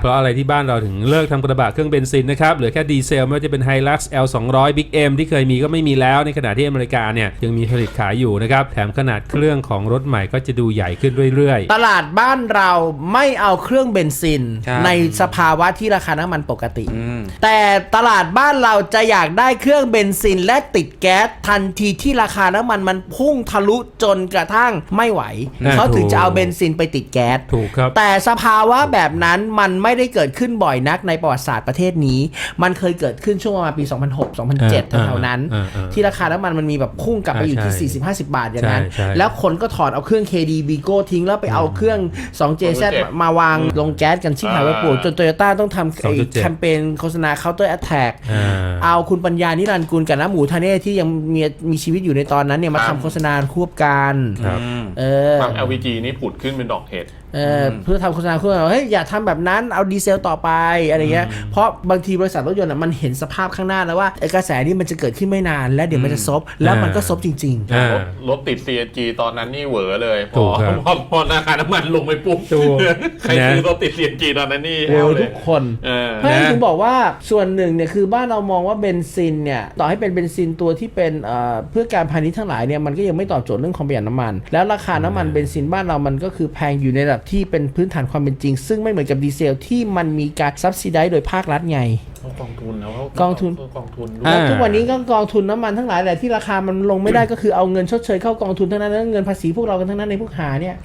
เพราะอะไรที่บ้านเราถึงเลิกทำกระบะเครื่องเบนซินนะครับเหลือแค่ดีเซลไม่ว่าจะเป็น Hilux L 2 0 0 Big M ที่เคยมีก็ไม่มีแล้วในขณะที่อเมริกาเนี่ยยังมีผลิตขายอยู่นะครับแถมขนาดเครื่องของรถใหม่ก็จะดูใหญ่ขึ้นเรื่อยตลาดบ้านเราไม่เอาเครื่องเบนซินใช่ ในสภาวะที่ราคาน้ำมันปกติ อืม แต่ตลาดบ้านเราจะอยากได้เครื่องเบนซินและติดแก๊สทันทีที่ราคาน้ำมันมันพุ่งทะลุจนกระทั่งไม่ไหว อ่าเขาถึงถูกจะเอาเบนซินไปติดแก๊สๆถูกครับ แต่สภาวะแบบนั้นมันไม่ได้เกิดขึ้นบ่อยนักในประวัติศาสตร์ประเทศนี้ มันเคยเกิดขึ้นช่วงประมาณปี 2006 2007อ่าแถวๆนั้นอ่าอ่าที่ราคาน้ำมันมันมีแบบพุ่งกลับไปอยู่ที่ใช่40-50 บาทอย่างนั้นใช่ใช่แล้วคนก็ถอดเอาเครื่อง KD Vigo ทิ้งแล้วไปเอาเครื่อง 2JZ มาวางลงแก๊สกันชิบหายไปปวดจนโตโยต้าต้องทำไอ้2.7แคมเปญโฆษณา Counter Attack อ่าเอาคุณปัญญานิรันดร์กุลกับน้าหมูทาเน่ที่ยังมีมีชีวิตอยู่ในตอนนั้นเนี่ยมาครับทำโฆษณาควบกันครับอืมเออปั๊ม LPG นี่ผุดขึ้นเป็นดอกเห็ดเออเพื่อทำโฆษณาคู่เฮ้ยอย่าทำแบบนั้นเอาดีเซลต่อไปอะไรเงี้ยเพราะบางทีบริษัทรถยนต์อะมันเห็นสภาพข้างหน้าแล้วว่าไอ้กระแสนี้มันจะเกิดขึ้นไม่นาน แล้วเดี๋ยวมันจะซบแล้วมันก็ซบจริงอ่ารถรถติด CNG ตอนนั้นนี่เหวอเลยพถูอกครับพอพอราคาน้ำมันลงไปปุ๊บถูกใครซื้อรถติด CNG ตอนนั้นนี่ๆแฮโอ้วยเลทุยกคนเออเพราะฉะนั้นนะถึงบอกว่าส่วนหนึ่งเนี่ยคือบ้านเรามองว่าเบนซินเนี่ยต่อให้เป็นเบนซินตัวที่เป็นเอ่อเพื่อการพาณิชย์ทั้งหลายเนี่ยมันก็ยังไม่ตอบโจทย์เรื่องความประหยัดน้ำมัน แล้วราคาน้ำมันเบนซินบ้านเรามันก็คือแพงอยู่ในระดับที่เป็นพื้นฐานความเป็นจริง ซึ่งไม่เหมือนกับดีเซลที่มันมีการซับซิได้โดยภาครัฐไง เขากองทุนแล้วเขากองทุน เขากองทุนด้วอ่ายแล้วทุกวันนี้ก็กองทุนน้ำมันทั้งหลายแหละที่ราคามันลงไม่ได้ก็คือเอาเงินชดเชยเข้ากองทุนทั้งนั้นแล้วเงินภาษีพวกเรากันทั้งนั้นในพวกหาเนี่ย